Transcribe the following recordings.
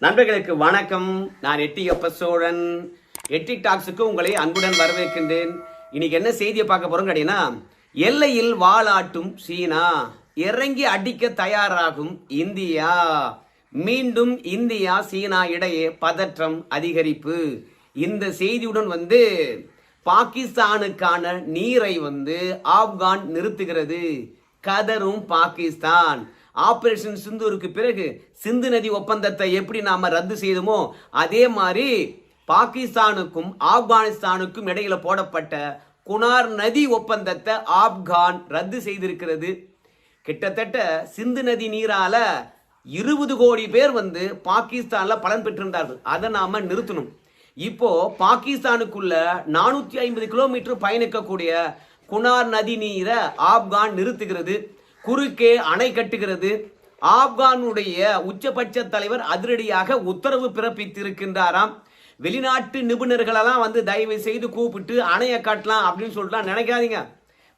நண்பர்களுக்கு வணக்கம். நான் எட்டி எப்ப சோழன் எட்டி டாக்ஸுக்கு உங்களை அன்புடன் வரவேற்கின்றேன். இன்னைக்கு என்ன செய்தியை பார்க்க போறோம் கேட்டீங்கன்னா எல்லையில் வாளாட்டும் சீனா. இறங்கி அடிக்க தயாராகும் இந்தியா. மீண்டும் இந்தியா சீனா இடையே பதற்றம் அதிகரிப்பு. இந்த செய்தியுடன் வந்து பாகிஸ்தானுக்கான நீரை வந்து ஆப்கான் நிறுத்துகிறது. கதரும் பாகிஸ்தான். ஆபரேஷன் சிந்தூருக்கு பிறகு சிந்து நதி ஒப்பந்தத்தை எப்படி நாம ரத்து செய்தோமோ அதே மாதிரி பாகிஸ்தானுக்கும் ஆப்கானிஸ்தானுக்கும் இடையில போடப்பட்ட குனார் நதி ஒப்பந்தத்தை ஆப்கான் ரத்து செய்திருக்கிறது. கிட்டத்தட்ட சிந்து நதி நீரால இருபது கோடி பேர் வந்து பாகிஸ்தான்ல பலன் பெற்றிருந்தார்கள். அதை நாம நிறுத்தணும். இப்போ பாகிஸ்தானுக்குள்ள நானூத்தி ஐம்பது கிலோமீட்டர் பயணிக்கக்கூடிய குனார் நதி நீரை ஆப்கான் நிறுத்துகிறது. குறுக்கே அணை கட்டுகிறது. ஆப்கானுடைய உச்சபட்ச தலைவர் அதிரடியாக உத்தரவு பிறப்பித்திருக்கின்றாராம். வெளிநாட்டு நிபுணர்களெல்லாம் வந்து தயவு செய்து கூப்பிட்டு அணையை கட்டலாம் அப்படின்னு சொல்லலாம் நினைக்காதீங்க.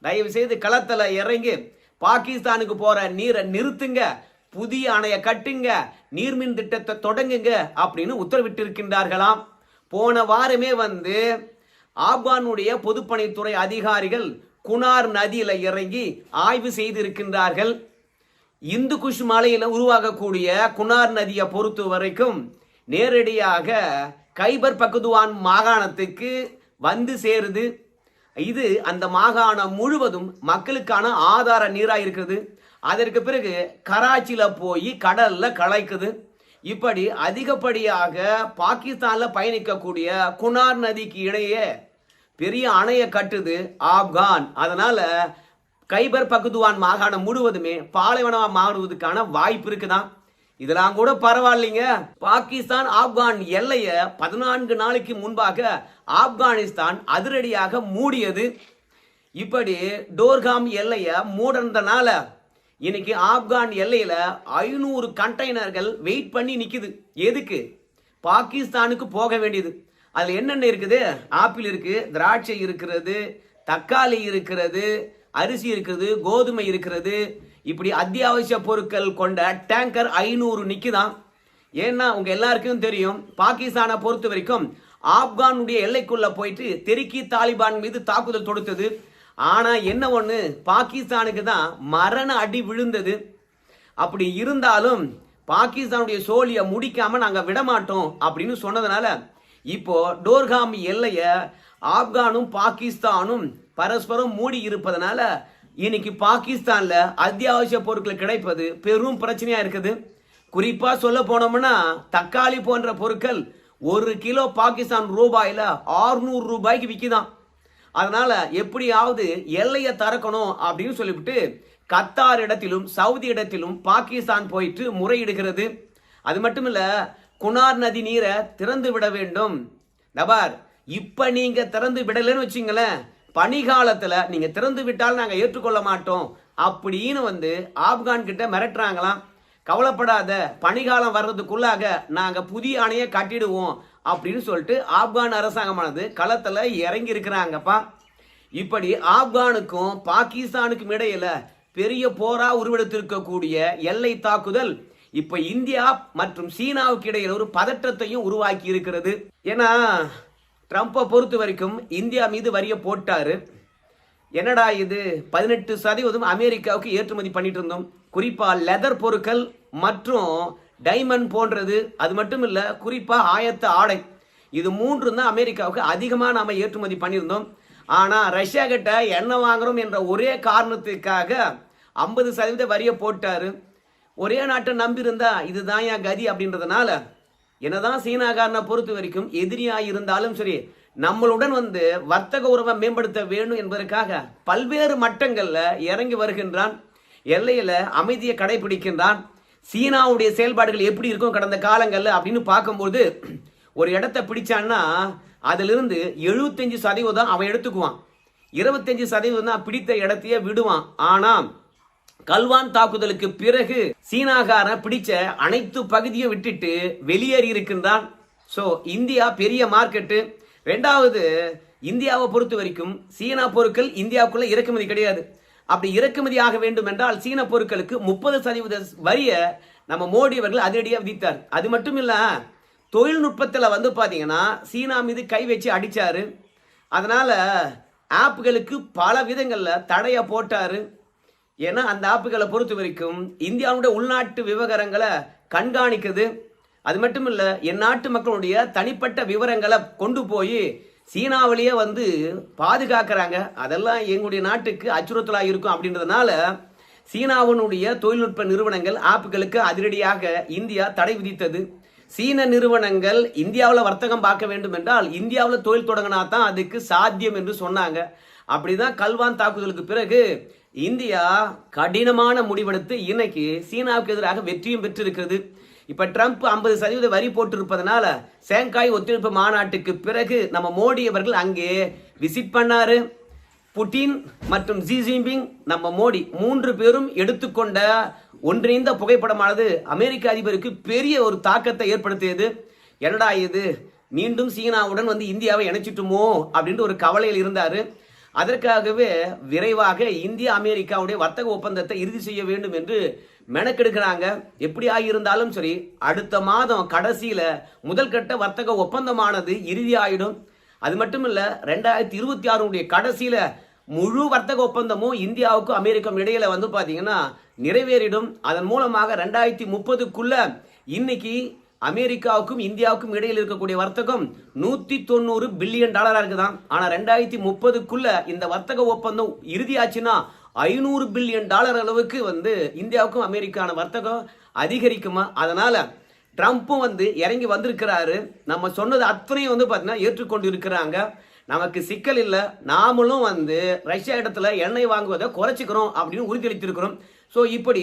தயவு செய்து களத்தில் இறங்கி பாகிஸ்தானுக்கு போற நீரை நிறுத்துங்க. புதிய அணையை கட்டுங்க. நீர்மின் திட்டத்தை தொடங்குங்க அப்படின்னு உத்தரவிட்டு இருக்கின்றார்களாம் போன வாரமே வந்து ஆப்கானுடைய பொதுப்பணித்துறை அதிகாரிகள் குனார் நதியில் இறங்கி ஆய்வு செய்திருக்கின்றார்கள். இந்து குஷ் மலையில் உருவாகக்கூடிய குனார் நதியை பொறுத்த வரைக்கும் நேரடியாக கைபர் பக்குதுவான் மாகாணத்துக்கு வந்து சேருது. இது அந்த மாகாணம் முழுவதும் மக்களுக்கான ஆதார நீராக இருக்குது. அதற்கு பிறகு கராச்சியில் போய் கடலில் கலைக்குது இப்படி அதிகப்படியாக பாகிஸ்தானில் பயணிக்கக்கூடிய குனார் நதிக்கு இடையே பெரிய அணையை கட்டுது ஆப்கான். அதனால கைபர் பகுதுவான் மாகாணம் முழுவதுமே பாலைவனமாக மாறுவதற்கான வாய்ப்பு இருக்குதான். இதெல்லாம் கூட பரவாயில்லைங்க. பாகிஸ்தான் ஆப்கான் எல்லைய பதினான்கு நாளைக்கு முன்பாக ஆப்கானிஸ்தான் அதிரடியாக மூடியது. இப்படி டோர்காம் எல்லைய மூடனதுனால இன்னைக்கு ஆப்கான் எல்லையில ஐநூறு கண்டெய்னர்கள் வெயிட் பண்ணி நிக்குது. எதுக்கு? பாகிஸ்தானுக்கு போக வேண்டியது. அதில் என்னென்ன இருக்குது? ஆப்பிள் இருக்குது திராட்சை இருக்கிறது தக்காளி இருக்கிறது அரிசி இருக்கிறது கோதுமை இருக்கிறது. இப்படி அத்தியாவசிய பொருட்கள் கொண்ட டேங்கர் ஐநூறு நிற்குதான் ஏன்னா உங்கள் எல்லாருக்கும் தெரியும் பாகிஸ்தானை பொறுத்த வரைக்கும் ஆப்கானுடைய எல்லைக்குள்ளே போயிட்டு தெருக்கி தாலிபான் மீது தாக்குதல் தொடுத்தது. ஆனால் என்ன ஒன்று பாகிஸ்தானுக்கு தான் மரண அடி விழுந்தது. அப்படி இருந்தாலும் பாகிஸ்தானுடைய சோழியை முடிக்காமல் நாங்கள் விடமாட்டோம் அப்படின்னு சொன்னதுனால இப்போ டோர்காம் எல்லையை ஆப்கானும் பாகிஸ்தானும் பரஸ்பரம் மூடி இருப்பதனால இன்னைக்கு பாகிஸ்தான்ல அத்தியாவசிய பொருட்கள் கிடைப்பது பெரும் பிரச்சனையா இருக்குது. குறிப்பா சொல்ல போனோம்னா தக்காளி போன்ற பொருட்கள் ஒரு கிலோ பாகிஸ்தான் ரூபாயில 600 ரூபாய்க்கு விற்கிதான் அதனால எப்படியாவது எல்லையை திறக்கணும் அப்படின்னு சொல்லிவிட்டு கத்தார் இடத்திலும் சவுதி இடத்திலும் பாகிஸ்தான் போயிட்டு முறையிடுகிறது. அது மட்டும் இல்லை குணார் நதி நீரை திறந்து விட வேண்டும். நபார் இப்ப நீங்க திறந்து விடலைன்னு வச்சுங்களேன் பனிகாலத்துல நீங்க திறந்து விட்டால் நாங்க ஏற்றுக்கொள்ள மாட்டோம். அப்படின்னு வந்து ஆப்கான் கிட்ட மிரட்டுறாங்களாம். கவலைப்படாத பனிகாலம் வர்றதுக்குள்ளாக நாங்க புதிய அணையை கட்டிடுவோம் அப்படின்னு சொல்லிட்டு ஆப்கான் அரசாங்கமானது களத்துல இறங்கி இருக்கிறாங்கப்பா. இப்படி ஆப்கானுக்கும் பாகிஸ்தானுக்கும் இடையில பெரிய போரா உருவெடுத்திருக்கக்கூடிய எல்லை தாக்குதல் இப்ப இந்தியா மற்றும் சீனாவுக்கு இடையில் ஒரு பதற்றத்தையும் உருவாக்கி இருக்கிறது. ஏன்னா ட்ரம்ப்பை பொறுத்த வரைக்கும் இந்தியா மீது வரிய போட்டாரு. என்னடா இது? பதினெட்டு சதவீதம் அமெரிக்காவுக்கு ஏற்றுமதி பண்ணிட்டு இருந்தோம். குறிப்பா லெதர் பொருட்கள் மற்றும் டைமண்ட் போன்றது. அது மட்டும் இல்ல குறிப்பா ஆயத்த ஆடை. இது மூன்று தான் அமெரிக்காவுக்கு அதிகமாக நாம ஏற்றுமதி பண்ணியிருந்தோம். ஆனால் ரஷ்யா கிட்ட எண்ணெய் வாங்குறோம் என்ற ஒரே காரணத்துக்காக ஐம்பது சதவீத வரியை போட்டாரு. ஒரே நாட்டை நம்பியிருந்தா இதுதான் என் கதி அப்படின்றதுனால என்னதான் சீனாக்காரனை பொறுத்த வரைக்கும் எதிரியாக இருந்தாலும் சரி நம்மளுடன் வந்து வர்த்தக உறவை மேம்படுத்த வேணும் என்பதற்காக பல்வேறு மட்டங்களில் இறங்கி வருகின்றான். எல்லையில் அமைதியை கடைபிடிக்கின்றான். சீனாவுடைய செயல்பாடுகள் எப்படி இருக்கும் கடந்த காலங்களில் அப்படின்னு பார்க்கும்போது ஒரு இடத்த பிடிச்சான்னா அதிலிருந்து எழுபத்தஞ்சு சதவீதம் அவன் எடுத்துக்குவான். இருபத்தஞ்சு சதவீதம் தான் பிடித்த இடத்தையே விடுவான். ஆனால் கல்வான் தாக்குதலுக்கு பிறகு சீனாகாரன் பிடிச்ச அனைத்து பகுதியும் விட்டுட்டு வெளியேறி இருக்கின்றான். ஸோ இந்தியா பெரிய மார்க்கெட்டு ரெண்டாவது இந்தியாவை பொறுத்த வரைக்கும் சீனா பொருட்கள் இந்தியாவுக்குள்ள இறக்குமதி கிடையாது. அப்படி இறக்குமதி ஆக வேண்டும் என்றால் சீன பொருட்களுக்கு முப்பது சதவீத வரிய நம்ம மோடி அவர்கள் அதிரடியாக விதித்தார். அது மட்டும் இல்ல தொழில்நுட்பத்தில் வந்து பார்த்தீங்கன்னா சீனா மீது கை வச்சு அடித்தார் அதனால் ஆப்புகளுக்கு பல விதங்களில் தடையை போட்டார். ஏன்னா அந்த ஆப்புகளை பொறுத்த வரைக்கும் இந்தியாவுடைய உள்நாட்டு விவகாரங்களை கண்காணிக்குது. அது மட்டும் இல்லை என் நாட்டு மக்களுடைய தனிப்பட்ட விவரங்களை கொண்டு போய் சீனாவிலேயே வந்து பாதுகாக்கிறாங்க. அதெல்லாம் எங்களுடைய நாட்டுக்கு அச்சுறுத்தலாக இருக்கும் அப்படின்றதுனால சீனாவினுடைய தொழில்நுட்ப நிறுவனங்கள் ஆப்புகளுக்கு அதிரடியாக இந்தியா தடை விதித்தது. சீன நிறுவனங்கள் இந்தியாவில் வர்த்தகம் பார்க்க வேண்டும் என்றால் இந்தியாவில் தொழில் தொடங்கினா தான் அதுக்கு சாத்தியம் என்று சொன்னாங்க. அப்படிதான் கல்வான் தாக்குதலுக்கு பிறகு இந்தியா கடினமான முடிவெடுத்து இன்னைக்கு சீனாவுக்கு எதிராக வெற்றியும் பெற்றிருக்கிறது. இப்ப ட்ரம்ப் ஐம்பது சதவீத வரி போட்டிருப்பதனால சேங்காய் ஒத்துழைப்பு மாநாட்டுக்கு பிறகு நம்ம மோடி அவர்கள் அங்கே விசிட் பண்ணாரு. புட்டின் மற்றும் ஜி ஜின்பிங் நம்ம மோடி மூன்று பேரும் எடுத்துக்கொண்ட ஒன்றிணைந்த புகைப்படமானது அமெரிக்க அதிபருக்கு பெரிய ஒரு தாக்கத்தை ஏற்படுத்தியது. என்னடா இது? மீண்டும் சீனாவுடன் வந்து இந்தியாவை இணைச்சிட்டுமோ? அப்படின்ட்டு ஒரு கவலையில் இருந்தாரு. அதற்காகவே விரைவாக இந்தியா அமெரிக்காவுடைய வர்த்தக ஒப்பந்தத்தை இறுதி செய்ய வேண்டும் என்று மெனக்கெடுக்கிறாங்க. எப்படி ஆகியிருந்தாலும் சரி அடுத்த மாதம் கடைசியில் முதல் கட்ட வர்த்தக ஒப்பந்தமானது இறுதி ஆயிடும். அது மட்டும் இல்லை ரெண்டாயிரத்தி இருபத்தி ஆறுடைய கடைசியில் முழு வர்த்தக ஒப்பந்தமும் இந்தியாவுக்கும் அமெரிக்கும் இடையில வந்து பார்த்தீங்கன்னா நிறைவேறிடும். அதன் மூலமாக ரெண்டாயிரத்தி முப்பதுக்குள்ள இன்னைக்கு அமெரிக்காவுக்கும் இந்தியாவுக்கும் இடையில் இருக்கக்கூடிய வர்த்தகம் நூத்தி தொண்ணூறு பில்லியன் டாலரா இருக்குதான் ஆனா ரெண்டாயிரத்தி முப்பதுக்குள்ள இந்த வர்த்தக ஒப்பந்தம் இறுதியாச்சுன்னா ஐநூறு பில்லியன் டாலர் அளவுக்கு வந்து இந்தியாவுக்கும் அமெரிக்கான வர்த்தகம் அதிகரிக்குமா? அதனால ட்ரம்ப்பும் வந்து இறங்கி வந்திருக்கிறாரு. நம்ம சொன்னது அத்தனையும் வந்து பார்த்தீங்கன்னா ஏற்றுக்கொண்டு இருக்கிறாங்க நமக்கு சிக்கல் இல்லை. நாமளும் வந்து ரஷ்யா இடத்துல எண்ணெய் வாங்குவதை குறைச்சிக்கிறோம் அப்படின்னு உறுதியளித்திருக்கிறோம். ஸோ இப்படி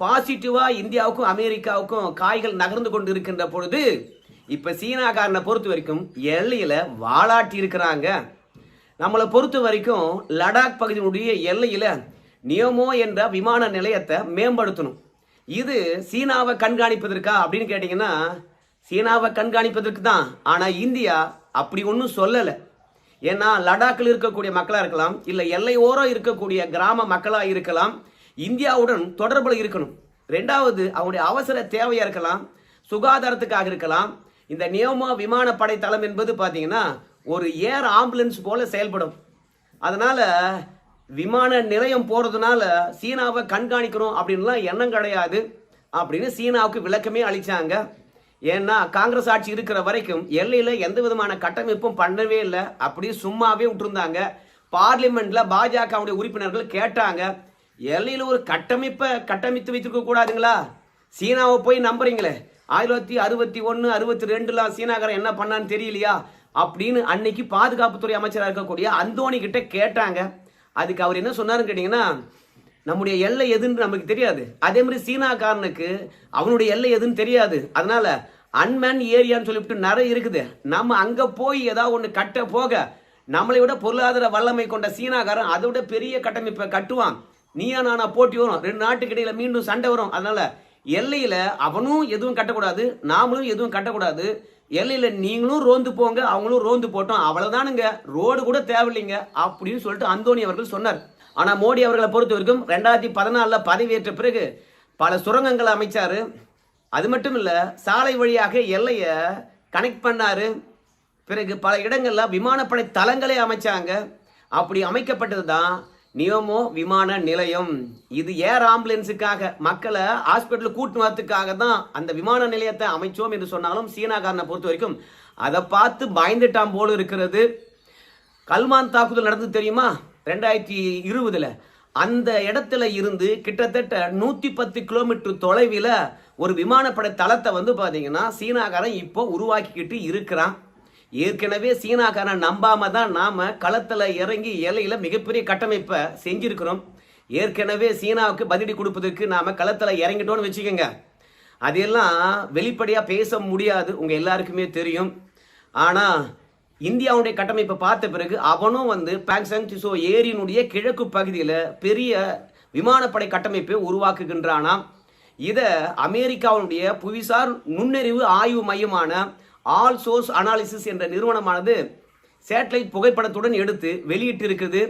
பாசிட்டிவாக இந்தியாவுக்கும் அமெரிக்காவுக்கும் காய்கள் நகர்ந்து கொண்டு இருக்கின்ற பொழுது இப்போ சீனாக்காரனை பொறுத்த வரைக்கும் எல்லையில் வாழாட்டி இருக்கிறாங்க. நம்மளை பொறுத்த வரைக்கும் லடாக் பகுதியினுடைய எல்லையில் நியமோ என்ற விமான நிலையத்தை மேம்படுத்தணும். இது சீனாவை கண்காணிப்பதற்கா அப்படின்னு கேட்டிங்கன்னா சீனாவை கண்காணிப்பதற்கு தான். ஆனால் இந்தியா அப்படி ஒன்றும் சொல்லலை. ஏன்னா லடாக்கில் இருக்கக்கூடிய மக்களாக இருக்கலாம் இல்லை எல்லை ஓரம் இருக்கக்கூடிய கிராம மக்களாக இருக்கலாம் இந்தியாவுடன் தொடர்பில் இருக்கணும். ரெண்டாவது அவருடைய அவசர தேவையாக இருக்கலாம் சுகாதாரத்துக்காக இருக்கலாம். இந்த நியம விமானப்படை தளம் என்பது பார்த்தீங்கன்னா ஒரு ஏர் ஆம்புலன்ஸ் போல செயல்படும். அதனால் விமான நிலையம் போகிறதுனால சீனாவை கண்காணிக்கணும் அப்படின்லாம் எண்ணம் கிடையாது அப்படின்னு சீனாவுக்கு விளக்கமே அளித்தாங்க ஏன்னா காங்கிரஸ் ஆட்சி இருக்கிற வரைக்கும் எல்லையில் எந்த விதமான கட்டமைப்பும் பண்ணவே இல்லை. அப்படியே சும்மாவே விட்டுருந்தாங்க. பார்லிமெண்ட்டில் பாஜகவுடைய உறுப்பினர்கள் கேட்டாங்க. எல்லையில் ஒரு கட்டமைப்பை கட்டமைத்து வைத்திருக்க கூடாதுங்களா? சீனாவை போய் நம்புறீங்களே. ஆயிரத்தி அறுபத்தி ஒன்று அறுபத்தி ரெண்டுலாம் சீனாக்காரன் என்ன பண்ணான்னு தெரியலையா? அப்படின்னு அன்னைக்கு பாதுகாப்புத்துறை அமைச்சராக இருக்கக்கூடிய அந்தோணி கிட்ட கேட்டாங்க. அதுக்கு அவர் என்ன சொன்னாருன்னு கேட்டிங்கன்னா நம்முடைய எல்லை எதுன்னு நமக்கு தெரியாது. அதே மாதிரி சீனாக்காரனுக்கு அவனுடைய எல்லை எதுன்னு தெரியாது. அதனால அன்மேன் ஏரியான்னு சொல்லிவிட்டு நிறைய இருக்குது. நம்ம அங்கே போய் ஏதாவது ஒன்று கட்ட போக நம்மளை விட பொருளாதார வல்லமை கொண்ட சீனாக்காரன் அதை விட பெரிய கட்டமைப்பை கட்டுவான். நீயா நானா போட்டி வரும். ரெண்டு நாட்டுக்கு இடையில மீண்டும் சண்டை வரும். அதனால எல்லையில அவனும் எதுவும் கட்டக்கூடாது நாமளும் எதுவும் கட்டக்கூடாது. எல்லையில நீங்களும் ரோந்து போங்க அவங்களும் ரோந்து போட்டோம். அவ்வளவுதானுங்க. ரோடு கூட தேவையில்லைங்க அப்படின்னு சொல்லிட்டு அந்தோணி அவர்கள் சொன்னார். ஆனா மோடி அவர்களை பொறுத்த வரைக்கும் ரெண்டாயிரத்தி பதினாலுல பதவியேற்ற பிறகு பல சுரங்கங்களை அமைச்சாரு. அது மட்டும் இல்ல சாலை வழியாக எல்லைய கனெக்ட் பண்ணாரு. பிறகு பல இடங்கள்ல விமானப்படை தளங்களே அமைச்சாங்க. அப்படி அமைக்கப்பட்டது தான் நியோமோ விமான நிலையம். இது ஏர் ஆம்புலன்ஸுக்காக மக்களை ஹாஸ்பிட்டலுக்கு கூட்டு வரத்துக்காக தான் அந்த விமான நிலையத்தை அமைச்சோம் என்று சொன்னாலும் சீனாக்காரனை பொறுத்த வரைக்கும் அதை பார்த்து பயந்துட்டான் போல இருக்கிறது. கல்மான் தாக்குதல் நடந்தது தெரியுமா? ரெண்டாயிரத்தி இருபதுல. அந்த இடத்துல இருந்து கிட்டத்தட்ட நூற்றி பத்து கிலோமீட்டர் தொலைவில் ஒரு விமானப்படை தளத்தை வந்து பார்த்தீங்கன்னா சீனாக்காரன் இப்போ உருவாக்கிக்கிட்டு இருக்கிறான். ஏற்கனவே சீனாக்காரன் நம்பாம தான் நாம களத்துல இறங்கி எல்லையில மிகப்பெரிய கட்டமைப்பை செஞ்சிருக்கிறோம். ஏற்கனவே சீனாவுக்கு பதிலடி கொடுப்பதற்கு நாம களத்துல இறங்கிட்டோம்னு வச்சுக்கோங்க. அதையெல்லாம் வெளிப்படையா பேச முடியாது. உங்க எல்லாருக்குமே தெரியும். ஆனா இந்தியாவுடைய கட்டமைப்பை பார்த்த பிறகு அவனும் வந்து பேங்சாங் டிசோ ஏரியினுடைய கிழக்கு பகுதியில் பெரிய விமானப்படை கட்டமைப்பை உருவாக்குகின்றானாம். இதை அமெரிக்காவுடைய புவிசார் நுண்ணறிவு ஆய்வு மையமான ஆல் சோர்ஸ் அனாலிசிஸ் என்ற நிறுவனமானது சேட்டலைட் புகைப்படத்துடன் எடுத்து வெளியிட்டு இருக்குது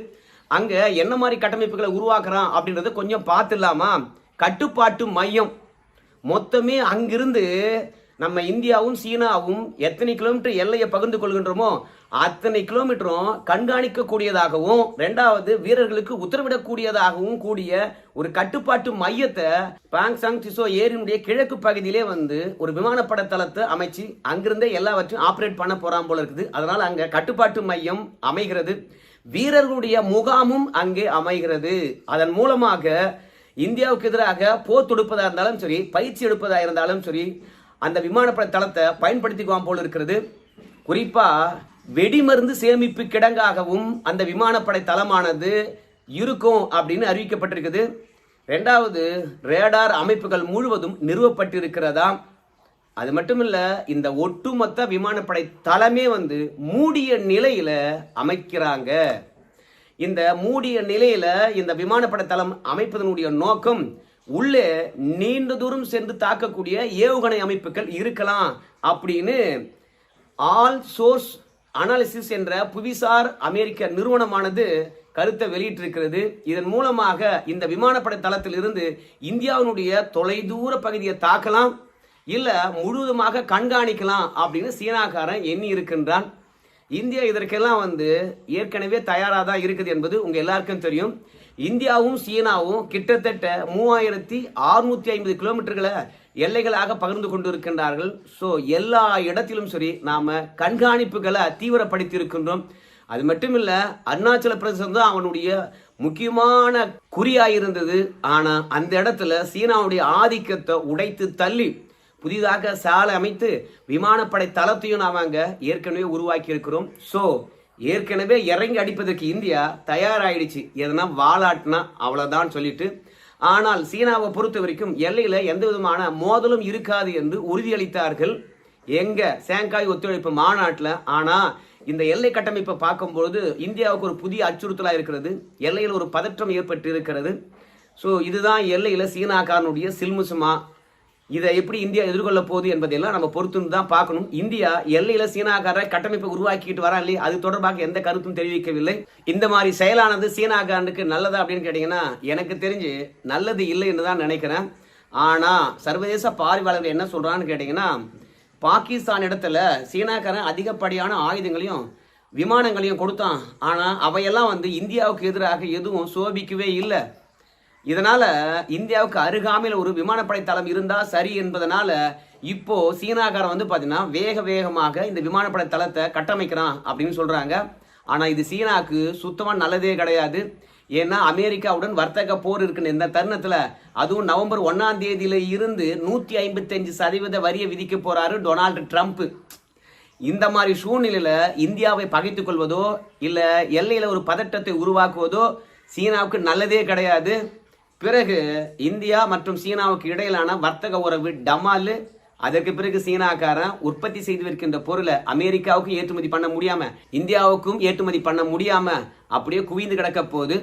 அங்கே என்ன மாதிரி கட்டமைப்புகளை உருவாக்குறான் அப்படின்றத கொஞ்சம் பார்த்துடலாமா? கட்டுப்பாட்டு மையம். மொத்தமே அங்கிருந்து நம்ம இந்தியாவும் சீனாவும் எத்தனை கிலோமீட்டர் எல்லையை பகிர்ந்து கொள்கின்றோமோ அத்தனை கிலோமீட்டரும் கண்காணிக்கக்கூடியதாகவும் ரெண்டாவது வீரர்களுக்கு உத்தரவிடக்கூடியதாகவும் கூடிய ஒரு கட்டுப்பாட்டு மையத்தை பாங்சாங் சிசோ ஏரியினுடைய கிழக்கு பகுதியிலே வந்து ஒரு விமானப்பட தளத்தை அமைச்சு அங்கிருந்தே எல்லாவற்றையும் ஆப்ரேட் பண்ண போறான் போல இருக்குது. அதனால அங்க கட்டுப்பாட்டு மையம் அமைகிறது. வீரர்களுடைய முகாமும் அங்கே அமைகிறது. அதன் மூலமாக இந்தியாவுக்கு எதிராக போர் தொடுப்பதா இருந்தாலும் சரி பயிற்சி எடுப்பதா இருந்தாலும் சரி அந்த விமானப்பட தளத்தை பயன்படுத்திக்குவான் போல் இருக்கிறது. குறிப்பாக வெடிமருந்து சேமிப்பு கிடங்காகவும் அந்த விமானப்படை தளமானது இருக்கும் அப்படின்னு அறிவிக்கப்பட்டிருக்குது. ரெண்டாவது ரேடார் அமைப்புகள் முழுவதும் நிறுவப்பட்டிருக்கிறதா? அது மட்டும் இல்லை இந்த ஒட்டுமொத்த விமானப்படை தளமே வந்து மூடிய நிலையில் அமைக்கிறாங்க. இந்த மூடிய நிலையில் இந்த விமானப்படை தளம் அமைப்பதனுடைய நோக்கம் உள்ளே நீண்ட தூரம் சென்று தாக்கக்கூடிய ஏவுகணை அமைப்புகள் இருக்கலாம் அப்படின்னு ஆல் சோர்ஸ் அனாலிசிஸ் என்ற புவிசார் அமெரிக்க நிறுவனமானது கருத்தை வெளியிட்டிருக்கிறது. இதன் மூலமாக இந்த விமானப்படை தளத்தில் இருந்து இந்தியாவினுடைய தொலைதூர பகுதியை தாக்கலாம் இல்லை முழுவதுமாக கண்காணிக்கலாம் அப்படின்னு சீனாக்காரன் எண்ணி இருக்கின்றான் இந்தியா இதற்கெல்லாம் வந்து ஏற்கனவே தயாராக தான் இருக்குது என்பது உங்கள் எல்லாருக்கும் தெரியும். இந்தியாவும் சீனாவும் கிட்டத்தட்ட மூவாயிரத்தி அறுநூத்தி ஐம்பது கிலோமீட்டர்களை எல்லைகளாக பகிர்ந்து கொண்டு இருக்கின்றார்கள் ஸோ எல்லா இடத்திலும் சரி நாம் கண்காணிப்புகளை தீவிரப்படுத்தி இருக்கின்றோம் அது மட்டும் இல்லை அருணாச்சல பிரதேசம் தான் அவனுடைய முக்கியமான குறியாக இருந்தது ஆனால் அந்த இடத்துல சீனாவுடைய ஆதிக்கத்தை உடைத்து தள்ளி புதிதாக சாலை அமைத்து விமானப்படை தளத்தையும் நாம் அங்கே ஏற்கனவே உருவாக்கி இருக்கிறோம் ஸோ ஏற்கனவே இறங்கி அடிப்பதற்கு இந்தியா தயாராகிடுச்சு எதனா வாலாட்டினா அவ்வளோதான் சொல்லிட்டு. ஆனால் சீனாவை பொறுத்த வரைக்கும் எல்லையில் எந்த விதமான மோதலும் இருக்காது என்று உறுதியளித்தார்கள். எங்க சேங்காய் ஒத்துழைப்பு மாநாட்டில். ஆனால் இந்த எல்லை கட்டமைப்பை பார்க்கும்பொழுது இந்தியாவுக்கு ஒரு புதிய அச்சுறுத்தலாக இருக்கிறது. எல்லையில் ஒரு பதற்றம் ஏற்பட்டு இருக்கிறது ஸோ இதுதான் எல்லையில் சீனாக்காரனுடைய சில்முசுமா. இதை எப்படி இந்தியா எதிர்கொள்ள போகுது என்பதையெல்லாம் நம்ம பொறுத்துன்னு தான் பார்க்கணும். இந்தியா எல்லையில சீனாக்கார கட்டமைப்பை உருவாக்கிட்டு வரா இல்லையா? அது தொடர்பாக எந்த கருத்தும் தெரிவிக்கவில்லை. இந்த மாதிரி செயலானது சீனாக்காரனுக்கு நல்லதா அப்படின்னு கேட்டீங்கன்னா எனக்கு தெரிஞ்சு நல்லது இல்லைன்னு தான் நினைக்கிறேன். ஆனால் சர்வதேச பார்வையாளர்கள் என்ன சொல்கிறான்னு கேட்டிங்கன்னா பாகிஸ்தான் இடத்துல சீனாக்காரன் அதிகப்படியான ஆயுதங்களையும் விமானங்களையும் கொடுத்தான். ஆனால் அவையெல்லாம் வந்து இந்தியாவுக்கு எதிராக எதுவும் சோபிக்கவே இல்லை. இதனால இந்தியாவுக்கு அருகாமையில் ஒரு விமானப்படை தளம் இருந்தால் சரி என்பதனால இப்போ சீனாக்காரன் வந்து பார்த்தீங்கன்னா வேக வேகமாக இந்த விமானப்படை தளத்தை கட்டமைக்கிறான் அப்படின்னு சொல்கிறாங்க ஆனால் இது சீனாவுக்கு சுத்தமாக நல்லதே கிடையாது. ஏன்னா அமெரிக்காவுடன் வர்த்தக போர் இருக்குன்னு இந்த தருணத்தில் அதுவும் நவம்பர் ஒன்னாம் தேதியில இருந்து நூற்றி ஐம்பத்தஞ்சு சதவீத வரியை விதிக்க போறாரு டொனால்டு ட்ரம்ப். இந்த மாதிரி சூழ்நிலையில் இந்தியாவை பகைத்து கொள்வதோ இல்லை எல்லையில் ஒரு பதட்டத்தை உருவாக்குவதோ சீனாவுக்கு நல்லதே கிடையாது. பிறகு இந்தியா மற்றும் சீனாவுக்கு இடையிலான வர்த்தக உறவு டமால் அதற்கு பிறகு சீனாக்காரன் உற்பத்தி செய்து வைக்கின்ற பொருளை அமெரிக்காவுக்கும் ஏற்றுமதி பண்ண முடியாம இந்தியாவுக்கும் ஏற்றுமதி பண்ண முடியாம அப்படியே குவிந்து கிடக்க போது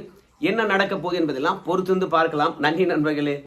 என்ன நடக்க போகுது என்பதெல்லாம் பொறுத்திருந்து பார்க்கலாம். நன்றி நண்பர்களே.